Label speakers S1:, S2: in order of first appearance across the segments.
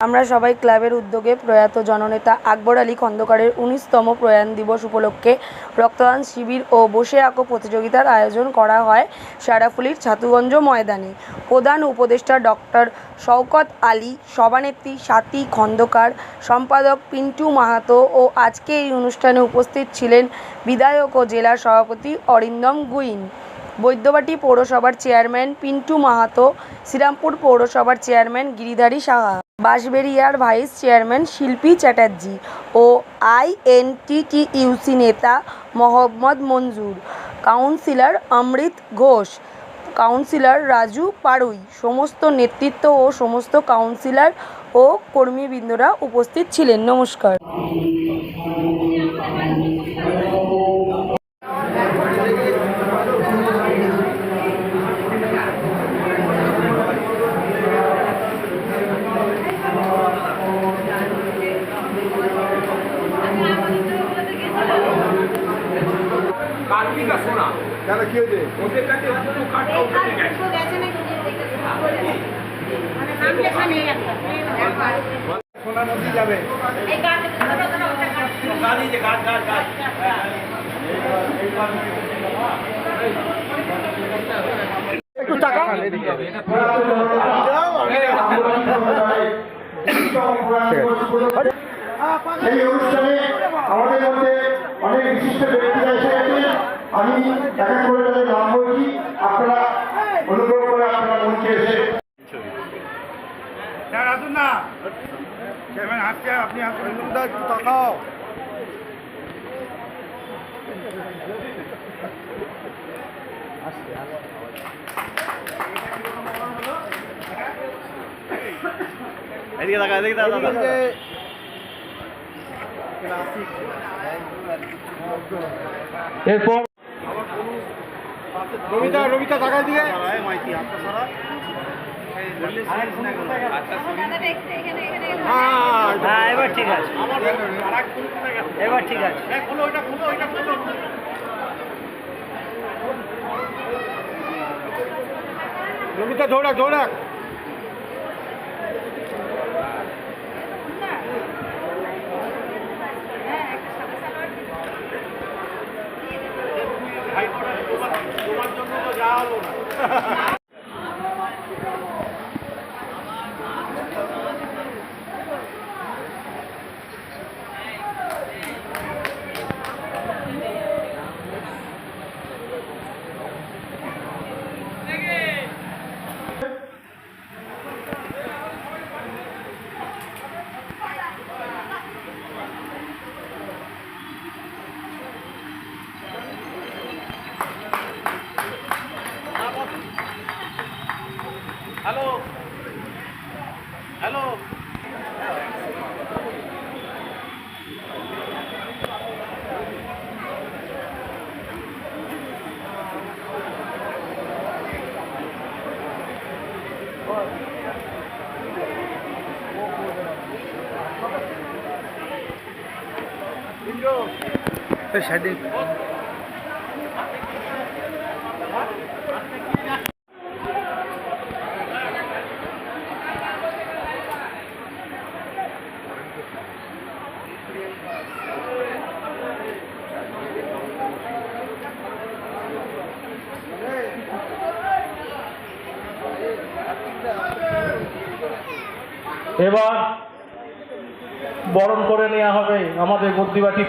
S1: আমরা সবাই ক্লাবের উদ্যোগে প্রয়াত জননেতা আকবর আলী খন্দকারের উনিশতম প্রয়াণ দিবস উপলক্ষে রক্তদান শিবির ও বসে আঁকো প্রতিযোগিতার আয়োজন করা হয় সারাফুলির ছাতুগঞ্জ ময়দানে। প্রধান উপদেষ্টা ডক্টর শওকত আলী, সভানেত্রী স্বাতী খন্দকার, সম্পাদক পিন্টু মাহাতো ও আজকে এই অনুষ্ঠানে উপস্থিত ছিলেন বিধায়ক ও জেলা সভাপতি অরিন্দম গুইন। বৈদ্যবাটি পৌরসভার চেয়ারম্যান পিন্টু মাহাতো, শ্রীরামপুর পৌরসভার চেয়ারম্যান গিরিধারী সাহা। বাঁশবেড়িয়ার ভাইস চেয়ারম্যান শিল্পী চ্যাটার্জি ও আইএনটিটিইউসি নেতা মোহাম্মদ মঞ্জুর, কাউন্সিলর অমৃত ঘোষ, কাউন্সিলর রাজু পাড়ুই, সমস্ত নেতৃত্ব ও সমস্ত কাউন্সিলর ও কর্মীবৃন্দরা উপস্থিত ছিলেন। নমস্কার
S2: কার্তিকা সোনা
S3: কেন কি হয়েছে
S2: ওদের কাছে দুটো কার্ড কাউন্টারে গেছে
S3: সোনা
S4: অনুষ্ঠানে আমাদের মধ্যে অনেক বিশিষ্ট ব্যক্তিরা এসে গেছেন। আমি এক এক করে তাদের নাম বলছি। আপনারা অনুগ্রহ করে আপনারা মঞ্চে এসে
S3: স্যার আসুন না। চেয়ারম্যান হাসছে আপনি আসুন দা একটু তাকাও।
S5: এদিকে তাকা এদিকে তাকা দাদা
S4: এরপর
S3: রবিতা রবিতা তাকাই দিয়ে
S5: মাইতি হাতটা সারা।
S3: হ্যাঁ
S5: এবার ঠিক আছে এবার ঠিক আছে
S3: রবিতা দৌড়াক দৌড়াক
S5: হ্যালো হ্যালো
S3: সাইডে।
S6: এবার বরণ করে নেওয়া হবে আমাদের বুদ্ধিবাটি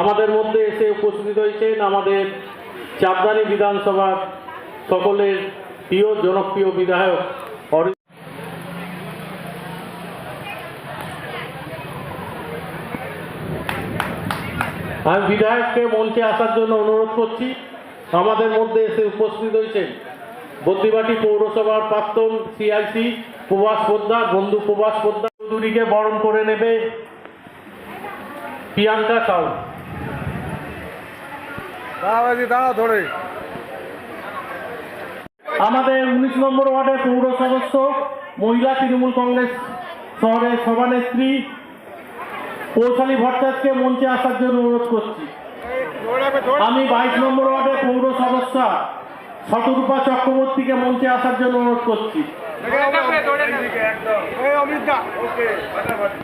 S6: আমাদের মধ্যে এসে উপস্থিত হয়েছেন আমাদের চাপদানি বিধানসভার সকলের প্রিয়, জনপ্রিয় বিধায়ক আমি বিধায়ককে মঞ্চে আসার জন্য অনুরোধ করছি। আমাদের মধ্যে এসে উপস্থিত হয়েছেন বদ্রিবাটি পৌরসভার প্রাক্তন সিআইসি প্রভাস পোদ্দার, বন্ধু প্রভাস পোদ্দার। চৌধুরীকে বরণ করে নেবে। প্রিয়াঙ্কা সাউ
S3: দাঁড়া ধরে।
S6: আমাদের উনিশ নম্বর ওয়ার্ডের পৌর সদস্য মহিলা তৃণমূল কংগ্রেস শহরের সভানেত্রী পৌশালী ভট্টাচার্যকে মঞ্চে আসার জন্য অনুরোধ করছি। আমি বাইশ নম্বর ওয়ার্ডের পৌর সদস্য শতরূপা চক্রবর্তীকে মঞ্চে আসার জন্য অনুরোধ করছি
S3: এই অমিত দা ওকে ফাটাফাটি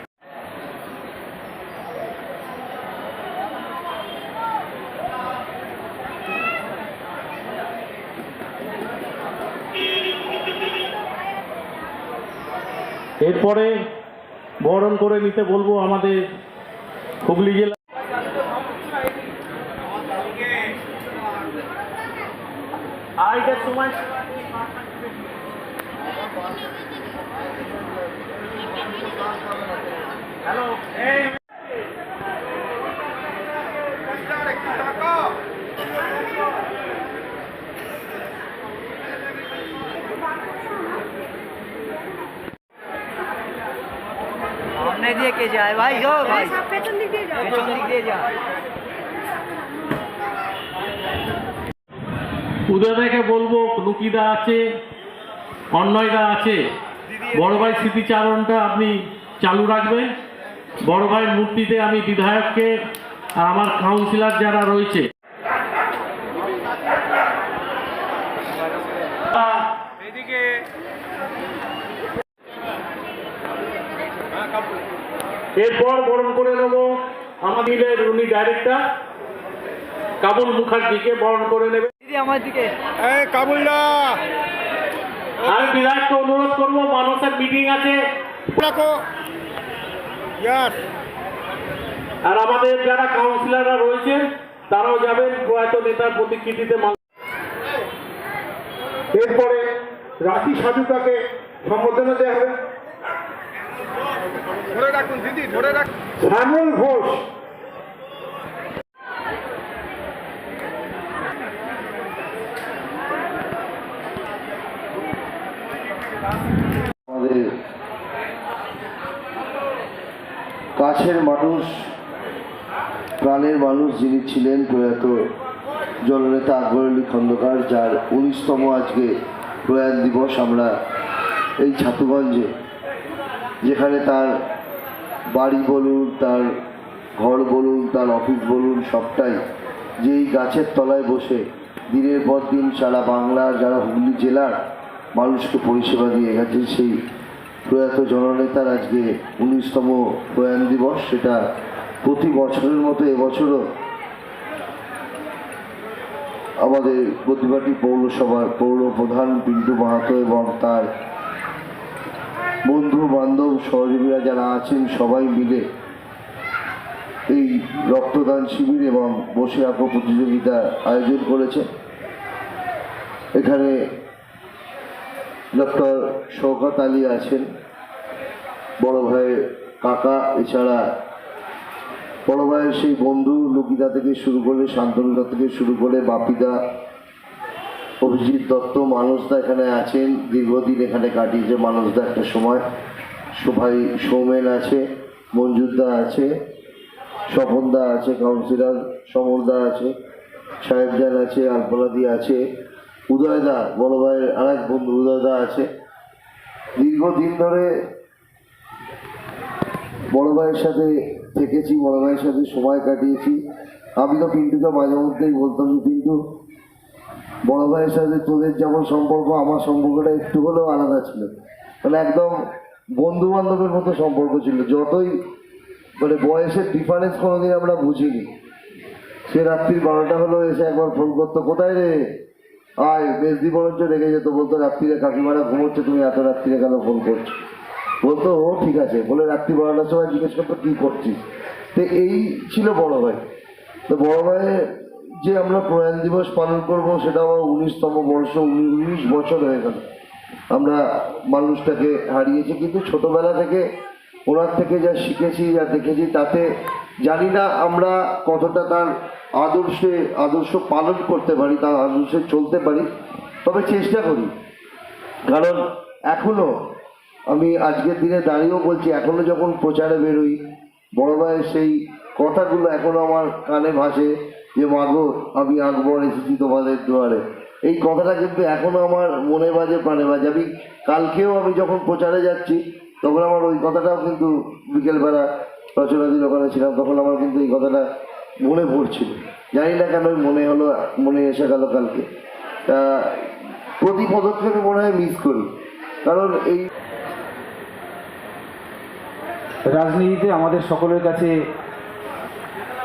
S6: এরপরে বরণ করে নিতে বলব আমাদের হুগলি জেলা আড়াইটার সময়
S5: সামনে দিয়ে যায় ভাই গো ভাই। পেছন দিক দিয়ে যা
S6: উদয়দাকে বলব লুকিদা আছে অন্যয়দা আছে। বড় ভাই স্মৃতিচারণটা আপনি চালু রাখবেন। বড় ভাইয়ের মূর্তিতে আমি বিধায়ককে আর আমার কাউন্সিলর যারা রয়েছে আহ,
S3: এদিকে
S6: এরপর বরণ করে নেব আমাদের উনি ডাইরেক্টর কাবুল মুখার্জিকে বরণ করে নেবে।
S5: আমার দিকে।
S3: কাবুলদা।
S6: আমি বিধায়ককে অনুরোধ করব মানুষের মিটিং আছে। আর আমাদের যারা কাউন্সিলররা রয়েছেন তারাও যাবেন প্রয়াত নেতার প্রতিকৃতিতে
S4: এরপরে রাখি সাধুটাকে সম্বোধনা দেওয়া হবে।
S3: ধরে রাখুন দিদি, ধরে রাখুন
S4: ঘোষ। কাছের মানুষ, প্রাণের মানুষ যিনি ছিলেন প্রয়াত জননেতা আকবর আলী খন্দকার, যার উনিশতম আজকে প্রয়াণ দিবস আমরা এই ছাতুগঞ্জে যেখানে তার বাড়ি বলুন, তার ঘর বলুন, তার অফিস বলুন, সবটাই যেই গাছের তলায় বসে দিনের পর দিন সারা বাংলার যারা হুগলি জেলার মানুষকে পরিষেবা দিয়ে গেছে সেই প্রয়াত জননেতার আজকে উনিশতম প্রয়াণ দিবস, সেটা প্রতি বছরের মতো এবছরও আমাদের প্রতিবাটি পৌরসভার পৌর প্রধান পিন্টু মাহাতো এবং তার বন্ধু, বান্ধব, সহযোগীরা যারা আছেন, সবাই মিলে এই রক্তদান শিবির এবং বসে আঁকো প্রতিযোগিতা আয়োজন করেছে। এখানে ডক্টর শওকত আলী আছেন, বড় ভাইয়ের কাকা, এছাড়া বড় ভাইয়ের সেই বন্ধু লুকিদা থেকে শুরু করে শান্তনুদা থেকে শুরু করে, বাপিদা অভিজিৎ দত্ত মানসদা এখানে আছেন। দীর্ঘদিন এখানে কাটিয়েছে মানসদা একটা সময়। ভাই সৌমেন আছে মঞ্জুরদা আছে স্বপনদা আছে, কাউন্সিলর সমরদা আছে সাহেবজান আছে আলপনাদি আছে। উদয়দা বড় ভাইয়ের আর এক বন্ধু উদয়দা আছে। দীর্ঘদিন ধরে বড় ভাইয়ের সাথে থেকেছি, বড় ভাইয়ের সাথে সময় কাটিয়েছি। আমি তো পিন্টুকে মাঝে মধ্যেই বলতাম যে, পিন্টু বড় ভাইয়ের সাথে তোদের যেমন সম্পর্ক, আমার সম্পর্কটা একটু হলেও আলাদা ছিল। মানে একদম বন্ধু বান্ধবের মতো সম্পর্ক ছিল। যতই মানে বয়সের ডিফারেন্স কোনোদিন আমরা বুঝিনি। সে রাত্রি বারোটা হলো এসে একবার ফোন করতো, কোথায় রে? আয়, বেশ বেশদি বরঞ্চ রেগে যেত। বলতো, রাত্রিরে কাকিমারা ঘুমোচ্ছে, তুমি এত রাত্রিরে কেন ফোন করছ? বলতো, ও, ঠিক আছে। বলে রাত্রি বারোটার সময় জিজ্ঞেস করতো, কী করছিস? তো এই ছিল বড় ভাই। তো বড় ভাইয়ের যে আমরা প্রয়াণ দিবস পালন করব, সেটা আমার উনিশতম বর্ষ, উনি- উনিশ বছর হয়ে গেল। আমরা মানুষটাকে হারিয়েছি, কিন্তু ছোটবেলা থেকে, ওনার থেকে যা শিখেছি, যা দেখেছি, তাতে জানি না আমরা কতটা তার আদর্শে, আদর্শ পালন করতে পারি, তার আদর্শে চলতে পারি, তবে চেষ্টা করি। কারণ এখনও আমি আজকের দিনে দাঁড়িয়েও বলছি, এখনও যখন প্রচারে বেরোই, বড় ভাইয়ের সেই কথাগুলো এখনও আমার কানে ভাসে। যে, মাগো, আমি আকবর এসেছি তোমাদের দুয়ারে। এই কথাটা কিন্তু এখনও আমার মনে বাজে, প্রাণে বাজে। আমি কালকেও আমি যখন প্রচারে যাচ্ছি, তখন আমার ওই কথাটাও কিন্তু বিকেলবেলা রচনাদির ওখানে ছিলাম, তখন আমার কিন্তু এই কথাটা মনে পড়ছিল। জানি না কেন মনে হলো, মনে এসে গেল কালকে। তা প্রতি পদক্ষেপে মনে হয় মিস করি। কারণ এই
S7: রাজনীতিতে আমাদের সকলের কাছে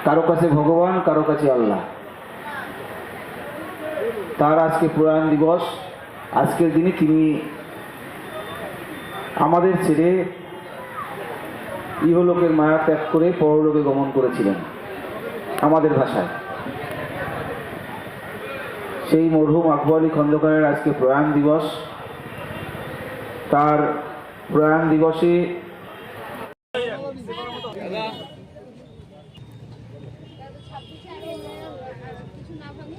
S7: কারও কাছে ভগবান, কারও কাছে আল্লাহ। তার আজকে প্রয়াণ দিবস, আজকের দিনে তিনি আমাদের ছেড়ে ইহলোকের মায়া ত্যাগ করে পরলোকে গমন করেছিলেন আমাদের ভাষায়। সেই মরহুম আকবর আলী খন্দকারের আজকে প্রয়াণ দিবস। তার প্রয়াণ দিবসে
S3: না ভাঙে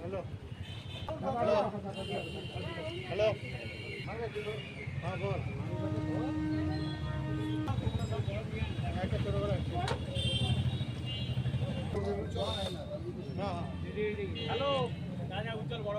S3: হ্যালো হ্যালো হ্যালো হ্যাঁ বল একটা ছোটবেলা হ্যালো রাজা উজ্জ্বল বড়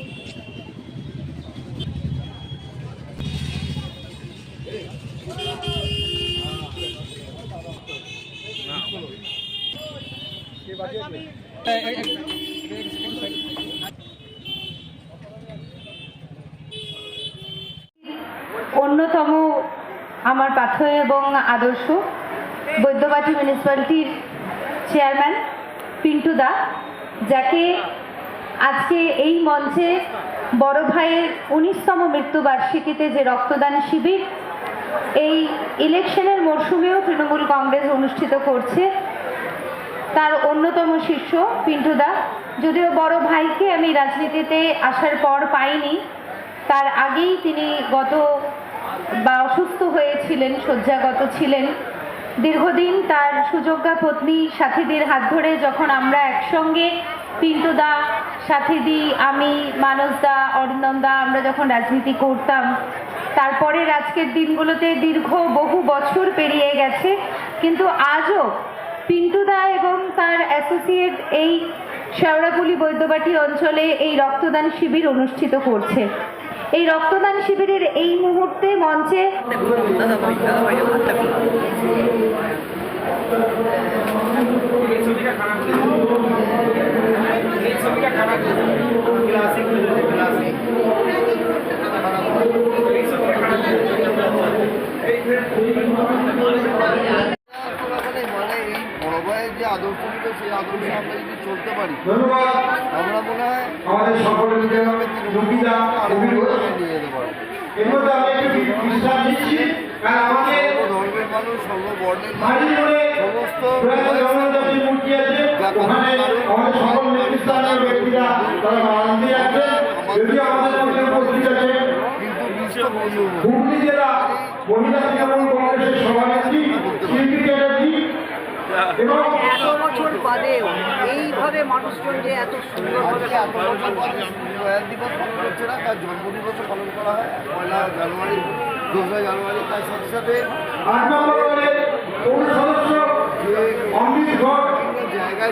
S8: অন্যতম আমার পাথেয় এবং আদর্শ বৈদ্যবাটি মিউনিসিপ্যালিটির চেয়ারম্যান পিন্টু দা, যাকে আজকে এই মঞ্চে বড় ভাইয়ের উনিশতম মৃত্যুবার্ষিকীতে যে রক্তদান শিবির এই ইলেকশনের মরশুমেও তৃণমূল কংগ্রেস অনুষ্ঠিত করছে। তার অন্যতম শিষ্য পিন্টুদা যদিও বড় ভাইকে আমি রাজনীতিতে আসার পর পাইনি, তার আগেই তিনি গত বা অসুস্থ হয়েছিলেন, শয্যাগত ছিলেন। দীর্ঘদিন তার সুযোগ্যা পত্নী সাথীদের হাত ধরে যখন আমরা একসঙ্গে পিন্টুদা, সাথীদি, আমি, মানসদা অরিন্দমদা আমরা যখন রাজনীতি করতাম, তারপরের আজকের দিনগুলোতে দীর্ঘ বহু বছর পেরিয়ে গেছে, কিন্তু আজও পিন্টুদা এবং তার অ্যাসোসিয়েট এই শেওড়াপুলি বৈদ্যবাটি অঞ্চলে এই রক্তদান শিবির অনুষ্ঠিত করছে। এই রক্তদান শিবিরের এই মুহূর্তে মঞ্চে
S4: যে আদর্শগুলো সেই আদর্শে আমরা যদি চলতে পারি আমরা মনে হয়
S3: আমাদের সকলের
S4: নিয়ে যেতে
S3: আমাদের
S4: সর্বধর্মের মানুষ সর্ববর্ণের সমস্ত
S3: প্রয়াত জগন্নাথের মূর্তি আছে ওখানে আমাদের সকল নেতৃস্থানীয় ব্যক্তিরা তারা মানন দিয়ে আছেন যদি আমাদের মধ্যে উপস্থিত আছে
S4: কিন্তু বিশ্ব বন্ধু
S3: হুগলি জেলা মহিলা তৃণমূল কংগ্রেসের সভানেত্রী শিল্পী চ্যাটার্জি এবং
S5: এত বছর বাদেও এইভাবে মানুষজন যে এত সুন্দরভাবে
S4: এত বছর প্রয়াণ দিবস পালন হচ্ছে না তার জন্মদিবসও পালন করা হয় পয়লা জানুয়ারি দোসরা জানুয়ারি তার সাথে সাথে
S3: আট নম্বর সদস্য
S4: যে জায়গায়